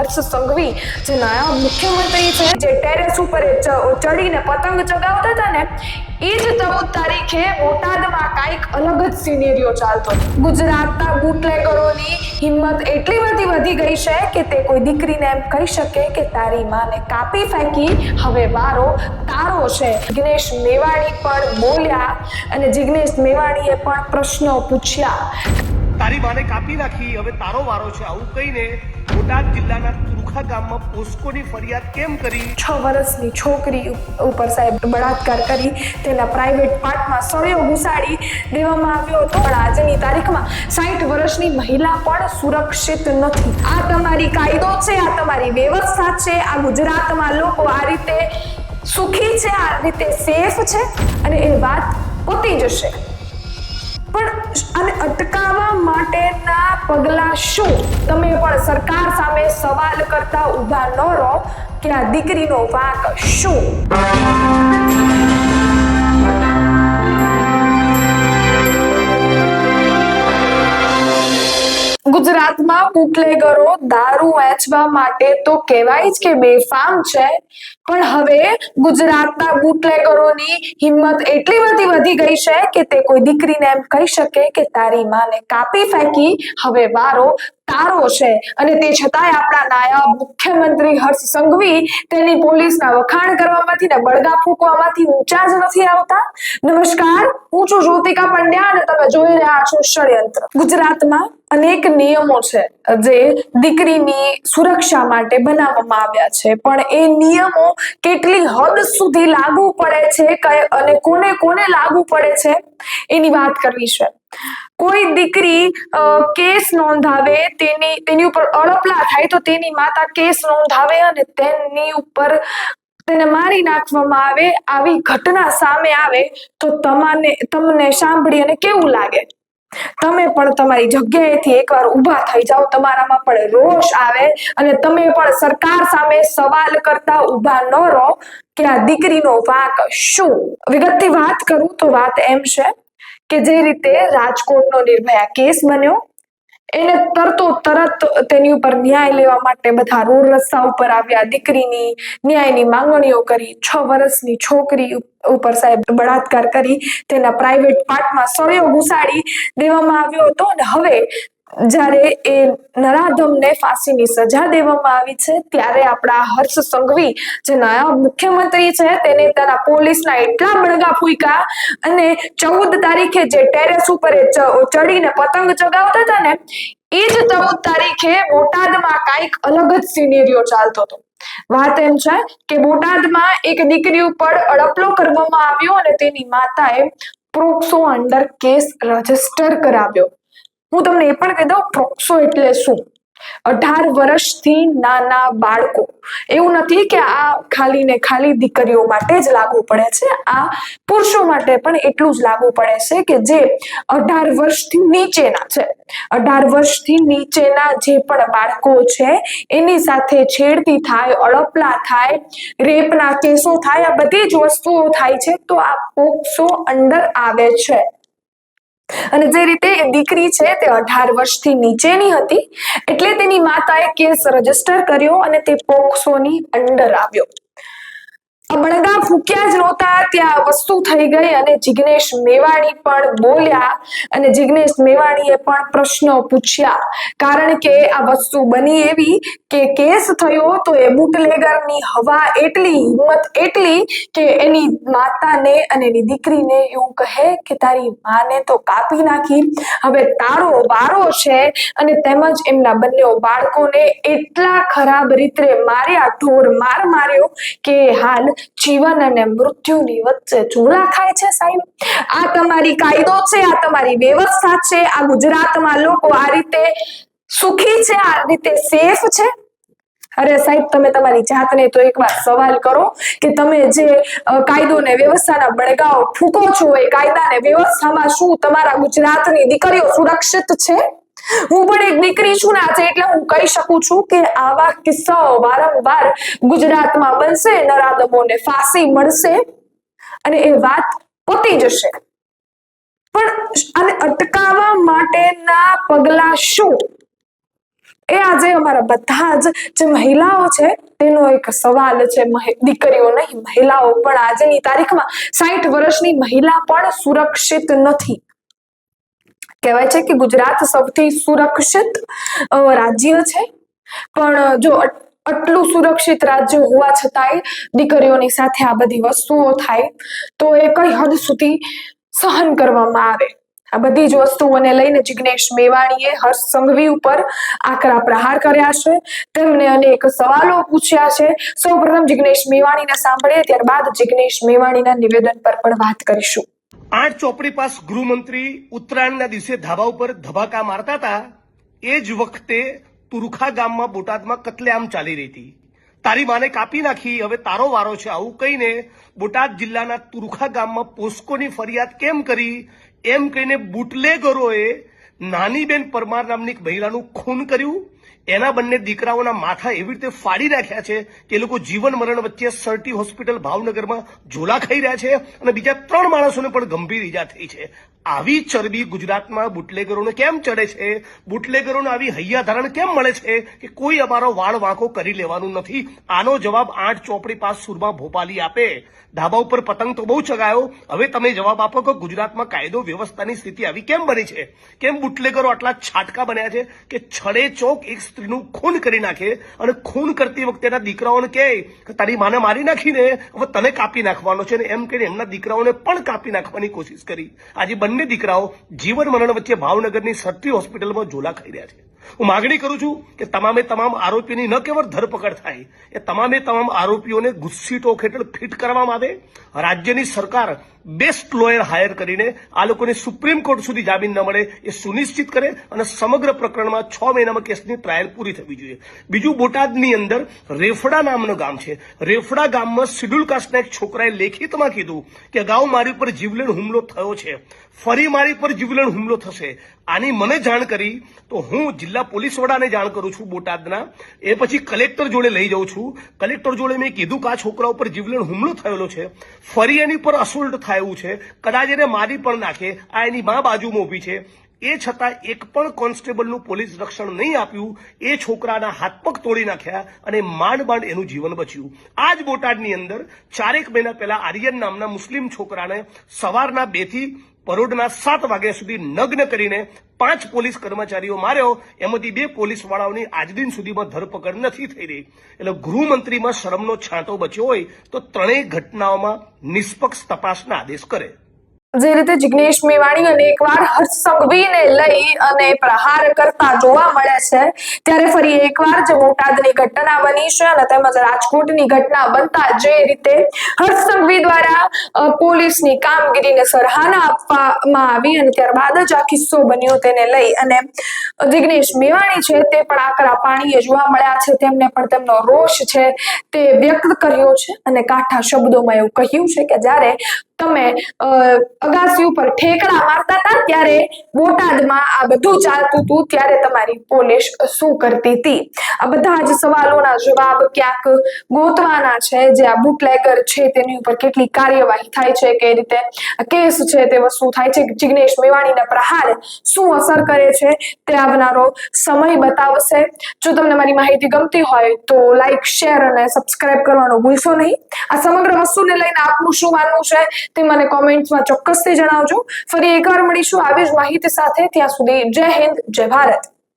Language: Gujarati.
હર્ષ સંઘવી જે નાયબ મુખ્યમંત્રી છે, જે ટેરેસ ઉપર ચડીને પતંગ ચગાવતા હતા ને એ જ ચૌદ તારીખે બોટાદમાં કાંઈક અલગ જ સિનેરિયો ચાલતો. ગુજરાતના બુટલેગરોની હિંમત એટલી બધી વધી ગઈ છે કે તે કોઈ દીકરીને એમ કહી શકે કે તારી માને કાપી ફેંકી, હવે વારો તારો છે. જિગ્નેશ મેવાણી પણ બોલ્યા અને જિગ્નેશ મેવાણીએ પણ પ્રશ્નો પૂછ્યા. તારી માને કાપી નાખી, હવે તારો વારો છે, આવું કહીને બોટાદ જિલ્લાના તુરખા ગામમાં પોસ્કોની ફરિયાદ કેમ કરી? છ વર્ષની છોકરી ઉપર સાહેબ બળાત્કાર કરી, તેના પ્રાઇવેટ પાર્ટમાં સળિયો ઘુસાડી દેવામાં આવ્યો હતો. પણ આજની તારીખમાં સાઠ વર્ષની મહિલા પણ સુરક્ષિત નથી. આ તમારી કાયદો છે, આ તમારી વ્યવસ્થા છે, આ ગુજરાતમાં લોકો આ રીતે સુખી છે, આ રીતે સેફ છે, અને એ વાત પતી જશે. પણ આને અટકાવવા માટેના પગલા શું? તમે પણ સરકાર સામે સવાલ કરતા ઊભા ન રહો કે આ દીકરીનો વાંક શું? ગુજરાતમાં બુટલેગરો દારૂ વેચવા માટે તો કહેવાય જ કે બેફામ છે. પણ હવે ગુજરાતના બુટલેગરોની હિંમત એટલી બધી વધી ગઈ છે કે તે કોઈ દીકરીને એમ કહી શકે કે તારી માને કાપી ફેંકી, હવે વારો તારો છે. અને તે છતાંય આપણા નાયબ મુખ્યમંત્રી હર્ષ સંઘવી તેની પોલીસના વખાણ કરવામાંથી ને બળગા ફૂંકવામાંથી ઊંચા જ નથી આવતા. નમસ્કાર, હું છું જ્યોતિકા પંડ્યા અને તમે જોઈ રહ્યા છો ષડયંત્ર. ગુજરાતમાં અનેક નિયમો છે જે દીકરીની સુરક્ષા માટે બનાવવામાં આવ્યા છે. પણ એ નિયમો કેટલી હદ સુધી લાગુ પડે છે અને કોને કોને લાગુ પડે છે? એની વાત કરવી છે. કોઈ દીકરી કેસ નોંધાવે, તેની તેની ઉપર અડપલા થાય તો તેની માતા કેસ નોંધાવે અને તેની ઉપર તેને મારી નાખવામાં આવે, આવી ઘટના સામે આવે તો તમાને, તમને સાંભળી અને કેવું લાગે? તમે પણ તમારી જગ્યાએથી એકવાર ઊભા થઈ જાઓ. તમારામાં પણ રોષ આવે અને તમે પણ સરકાર સામે સવાલ કરતા ઊભા ન રહો કે આ દીકરીનો વાંક શું? વિગતથી વાત કરું તો વાત એમ છે કે જે રીતે રાજકોટનો નિર્ભયા કેસ બન્યો એને તરતો તરત તેની ઉપર ન્યાય લેવા માટે બધા રોડ રસ્તા ઉપર આવ્યા. દીકરીની ન્યાયની માંગણીઓ કરી. છ વર્ષની છોકરી ઉપર સાહેબ બળાત્કાર કરી. તેના પ્રાઇવેટ પાર્ટમાં સળિયો ઘુસાડી દેવામાં આવ્યો હતો. અને હવે જ્યારે એ નરાધમને ફાંસીની સજા દેવામાં આવી છે, ત્યારે આપણા હર્ષ સંઘવી જે નાયબ મુખ્યમંત્રી છે, તેને તેના પોલીસના એટલા બળગા ફૂંકા અને ચૌદ તારીખે જે ટેરેસ ઉપર ચડીને પતંગ ચગાવતા હતા ને, એ જ ચૌદ તારીખે બોટાદમાં કાંઈક અલગ જ સિનેરિયો ચાલતો હતો. વાત એમ છે કે બોટાદમાં એક દીકરી ઉપર અડપલો કરવામાં આવ્યો અને તેની માતાએ પ્રોક્સો અંડર કેસ રજિસ્ટર કરાવ્યો. હું તમને એ પણ કહી દઉં, પ્રોક્સો એટલે શું? અઢાર વર્ષથી નાના બાળકો. એવું નથી કે આ ખાલી ને ખાલી દીકરીઓ માટે જ લાગુ પડે છે, આ પુરુષો માટે પણ એટલું જ લાગુ પડે છે કે જે અઢાર વર્ષથી નીચેના છે. અઢાર વર્ષથી નીચેના જે પણ બાળકો છે, એની સાથે છેડતી થાય, અડપલા થાય, રેપના કેસો થાય, આ બધી જ વસ્તુઓ થાય છે, તો આ પોક્સો અંડર આવે છે. અને જે રીતે એ દીકરી છે તે અઢાર વર્ષથી નીચેની હતી, એટલે તેની માતાએ કેસ રજિસ્ટર કર્યો અને તે પોક્સોની અંડર આવ્યો. બળગા ફૂક્યા જ નહોતા, ત્યાં વસ્તુ થઈ ગઈ અને જિગ્નેશ મેવાણી પણ બોલ્યા અને જિગ્નેશ મેવાણીએ પણ પ્રશ્નો પૂછ્યા. કારણ કે આ વસ્તુ બની એવી કે કેસ થયો તો એ બુટલેગરની હવા એટલી, હિંમત એટલી કે એની માતાને અને એની દીકરીને એવું કહે કે તારી માને તો કાપી નાખી. હવે તારો વારો છે અને તેમજ એમના બંને બાળકોને એટલા ખરાબ રીતે માર્યા, ઢોર માર માર્યો કે હાલ જીવન અને મૃત્યુની વચ્ચે જોડા ખાય છે સાહેબ. આ તમારી કાયદો છે, આ તમારી વ્યવસ્થા છે, આ ગુજરાતમાં લોકો આ રીતે સુખી છે, આ રીતે સેફ છે. અરે સાહેબ, તમે તમારી જાતને તો એકવાર સવાલ કરો કે તમે જે કાયદો ને વ્યવસ્થાના બળગાઓ ફૂકો છો, એ કાયદા ને વ્યવસ્થામાં શું તમારા ગુજરાતની દીકરીઓ સુરક્ષિત છે? હું પણ એક દીકરી છું ને આજે, એટલે હું કહી શકું છું કે આવા કિસ્સાઓ વારંવાર ગુજરાતમાં બનશે, નરાધમોને ફાંસી મળશે અને એ વાત પતી જશે. પણ આને અટકાવવા માટેના પગલા શું? એ આજે અમારા બધા જ જે મહિલાઓ છે, તેનો એક સવાલ છે દીકરીઓ નહીં, મહિલાઓ પણ આજની તારીખમાં સાઠ વર્ષની મહિલા પણ સુરક્ષિત નથી. કહેવાય છે કે ગુજરાત સૌથી સુરક્ષિત રાજ્ય છે. પણ જો આટલું સુરક્ષિત રાજ્ય હોવા છતાંય દીકરીઓની સાથે આ બધી વસ્તુઓ થાય, તો એ કઈ હદ સુધી સહન કરવામાં આવે? આ બધી જ વસ્તુઓને લઈને જિગ્નેશ મેવાણીએ હર્ષ સંઘવી ઉપર આકરા પ્રહાર કર્યા છે. તેમને અનેક સવાલો પૂછ્યા છે. સૌપ્રથમ જિગ્નેશ મેવાણીને સાંભળીએ, ત્યારબાદ જિગ્નેશ મેવાણીના નિવેદન પર પણ વાત કરીશું. આઠ ચોપડી પાસ ગૃહમંત્રી ઉત્તરાયણના દિવસે ધાબા ઉપર ધબાકા મારતા હતા, એ જ વખતે તુરખા ગામમાં બોટાદમાં કતલેઆમ ચાલી રહી હતી. તારી માને કાપી નાખી, હવે તારો વારો છે આવું કહીને બોટાદ જિલ્લાના તુરખા ગામમાં પોસ્કોની ફરિયાદ કેમ કરી? એમ કહીને બુટલેગરોએ નાનીબેન પરમાર નામની એક મહિલાનું ખૂન કર્યું. એના બંને દીકરાઓના માથા એવી રીતે ફાડી નાખ્યા છે કે લોકો જીવન મરણ વચ્ચે સરટી હોસ્પિટલ ભાવનગરમાં ઝોલા ખાઈ રહ્યા છે અને બીજા ત્રણ માણસોને પણ ગંભીર ઈજા થઈ છે. આવી ચરબી ગુજરાતમાં બુટલેગરોને કેમ ચડે છે? બુટલેગરોને આવી હૈયા ધારણ કેમ મળે છે કે કોઈ અમારો વાળ વાંકો કરી લેવાનું નથી? આનો જવાબ આઠ ચોપડી પાસ સુરમાં ભોપાલી આપે. ધાબા ઉપર પતંગ તો બહુ ચગાયો. હવે તમે જવાબ આપો કે ગુજરાતમાં કાયદો વ્યવસ્થાની સ્થિતિ આવી કેમ બની છે? કેમ બુટલેગરો આટલા છાટકા બન્યા છે કે છડે ચોક એક સ્ત્રીનું ખૂન કરી નાખે અને ખૂન કરતી વખતે એના દીકરાઓને કહે કે તારી માને મારી નાખીને, હવે તને કાપી નાખવાનો છે ને એમ કહીને એમના દીકરાઓને પણ કાપી નાખવાની કોશિશ કરી. આજે બંને દીકરાઓ જીવન મરણ વચ્ચે ભાવનગરની સરટી હોસ્પિટલમાં ઝોલા ખાઈ રહ્યા છે. હું માગણી કરું છું કે તમામે તમામ આરોપીની ન કેવળ ધરપકડ થાય, એ તમામે તમામ આરોપીઓને ગુસ્સી ટોક હેઠળ ફિટ કરવામાં આવે. રાજ્યની સરકાર બેસ્ટ લોયર હાયર કરીને આ લોકોને સુપ્રીમ કોર્ટ સુધી જામીન ન મળે એ સુનિશ્ચિત કરે અને સમગ્ર પ્રકરણમાં છ મહિનામાં કેસની ટ્રાયલ પૂરી થવી જોઈએ. બીજું બોટાદની અંદર રેફડા નામનું ગામ છે. રેફડા ગામમાં શિડ્યુલ કાસ્ટના એક છોકરાએ લેખિતમાં કીધું કે અગાઉ મારી પર જીવલેણ હુમલો થયો છે. ફરી મારી પર જીવલેણ હુમલો થશે. આની મને જાણ કરી તો હું જિલ્લા પોલીસ વડાને જાણ કરું છું બોટાદના. એ પછી કલેક્ટર જોડે લઈ જાઉં છું. કલેક્ટર જોડે મેં કીધું કે આ છોકરા ઉપર જીવલેણ હુમલો થયેલો છે. ફરી એની પર અસોલ્ટ થયું છે. કદાચ એને મારી પણ નાખે આ એની મા બાજુમાં ઊભી છે. એ છતાં એક પણ કોન્સ્ટેબલનું પોલીસ રક્ષણ નહીં આપ્યું, એ છોકરાના હાથ પગ તોડી નાખ્યા અને માંડ એનું જીવન બચ્યું. આ જ બોટાદની અંદર ચારેક મહિના પહેલા આર્યન નામના મુસ્લિમ છોકરાને સવારના બેથી પરોઢના સાત વાગ્યા સુધી નગ્ન કરીને પાંચ પોલીસ કર્મચારીઓ માર્યો. એમાંથી બે પોલીસ વાળાઓની આજ સુધીમાં ધરપકડ નથી થઈ રહી. એટલે ગૃહમંત્રીમાં શરમનો છાંટો બચ્યો હોય તો ત્રણેય ઘટનાઓમાં નિષ્પક્ષ તપાસના આદેશ કરે. જે રીતે જિગ્નેશ મેવાણી અને એકવાર હર્ષ સંઘવીને લઈ અને પ્રહાર કરતા જોવા મળે છે, ત્યારે ફરી એકવાર જે બોટાદની ઘટના બની છે અને તેમજ રાજકોટની ઘટના બનતા જે રીતે હર્ષ સંઘવી દ્વારા પોલીસની કામગીરીને સરાહના આપવામાં આવી અને ત્યારબાદ જ આ કિસ્સો બન્યો તેને લઈ અને જિગ્નેશ મેવાણી છે તે પણ આકરા પાણીએ જોવા મળ્યા છે, તેમને પણ તેમનો રોષ છે તે વ્યક્ત કર્યો છે અને કાઠા શબ્દોમાં એવું કહ્યું છે કે જ્યારે તમે અગાસી ઉપર ઠેકડા મારતા હતા, ત્યારે બોટાદમાં આ બધું ચાલતું હતું, ત્યારે તમારી પોલીસ શું કરતી હતી? આ બધા જ સવાલોના જવાબ ક્યાંક ગોતવાના છે, જે આ બુટલેગર છે, તેની ઉપર કેટલી કાર્યવાહી થાય છે, કઈ રીતે? કેસ છે, તે વસ્તુ થાય છે. જિગ્નેશ મેવાણીના પ્રહાર શું અસર કરે છે, તે આવનારો સમય બતાવશે. જો તમને મારી માહિતી ગમતી હોય, તો લાઈક શેર અને સબસ્ક્રાઇબ કરવાનું ભૂલશો નહીં. આ સમગ્ર વસ્તુને લઈને આપનું શું માનવું છે? તે મને કોમેન્ટ્સમાં ચોક્કસથી જણાવજો. ફરી એકવાર મળીશું આવી જ માહિતી સાથે. ત્યાં સુધી જય હિન્દ, જય ભારત.